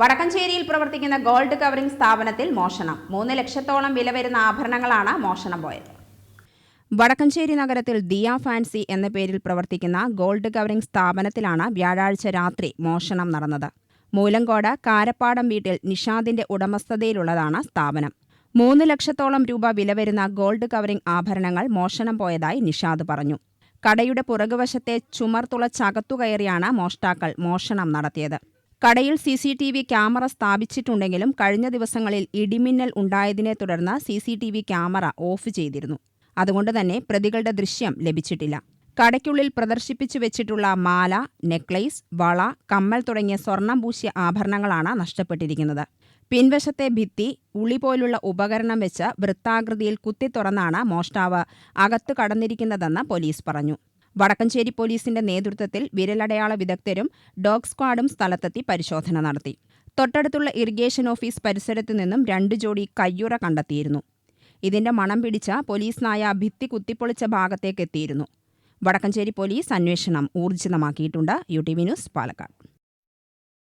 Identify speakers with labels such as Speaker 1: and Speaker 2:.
Speaker 1: വടക്കഞ്ചേരിയിൽ പ്രവർത്തിക്കുന്ന gold covering സ്ഥാപനത്തിൽ മോഷണം. മൂന്ന് ലക്ഷത്തോളം വില വരുന്ന ആഭരണങ്ങളാണ് മോഷണം പോയത്. വടക്കഞ്ചേരി നഗരത്തിൽ ദിയ ഫാൻസി എന്ന പേരിൽ പ്രവർത്തിക്കുന്ന ഗോൾഡ് കവറിംഗ് സ്ഥാപനത്തിലാണ് വ്യാഴാഴ്ച രാത്രി മോഷണം നടന്നത്. മൂലങ്കോട് കാരപ്പാടം വീട്ടിൽ നിഷാദിന്റെ ഉടമസ്ഥതയിലുള്ളതാണ് സ്ഥാപനം. മൂന്ന് ലക്ഷത്തോളം രൂപ വില വരുന്ന ഗോൾഡ് കവറിംഗ് ആഭരണങ്ങൾ മോഷണം പോയതായി നിഷാദ് പറഞ്ഞു. കടയുടെ പുറകുവശത്തെ ചുമർ തുളച്ചകത്തുകയറിയാണ് മോഷ്ടാക്കൾ മോഷണം നടത്തിയത്. കടയിൽ C C T V camera സ്ഥാപിച്ചിട്ടുണ്ടെങ്കിലും കഴിഞ്ഞ ദിവസങ്ങളിൽ ഇടിമിന്നൽ ഉണ്ടായതിനെ തുടർന്ന് C C T V camera off ചെയ്തിരുന്നു. അതുകൊണ്ട് തന്നെ പ്രതികളുടെ ദൃശ്യം ലഭിച്ചിട്ടില്ല. കടയ്ക്കുള്ളിൽ പ്രദർശിപ്പിച്ചു വെച്ചിട്ടുള്ള മാല നെക്ലേസ് വള കമ്മൽ തുടങ്ങിയ സ്വർണം പൂശിയ ആഭരണങ്ങളാണ് നഷ്ടപ്പെട്ടിരിക്കുന്നത്. പിൻവശത്തെ ഭിത്തി ഉളി പോലുള്ള ഉപകരണം വെച്ച് വൃത്താകൃതിയിൽ കുത്തിത്തുറന്നാണ് മോഷ്ടാവ് അകത്തു കടന്നിരിക്കുന്നതെന്ന് പോലീസ് പറഞ്ഞു. വടക്കഞ്ചേരി പോലീസിന്റെ നേതൃത്വത്തിൽ വിരലടയാള വിദഗ്ധരും ഡോഗ് സ്ക്വാഡും സ്ഥലത്തെത്തി പരിശോധന നടത്തി. തൊട്ടടുത്തുള്ള ഇറിഗേഷൻ ഓഫീസ് പരിസരത്തു നിന്നും രണ്ടു ജോഡി കയ്യുറ കണ്ടെത്തിയിരുന്നു. ഇതിന്റെ മണം പിടിച്ച പോലീസ് നായ ഭിത്തി കുത്തിപ്പൊളിച്ച ഭാഗത്തേക്ക് എത്തിയിരുന്നു വടക്കഞ്ചേരി പോലീസ് അന്വേഷണം ഊർജിതമാക്കിയിട്ടുണ്ട്. U T V news Palakkad.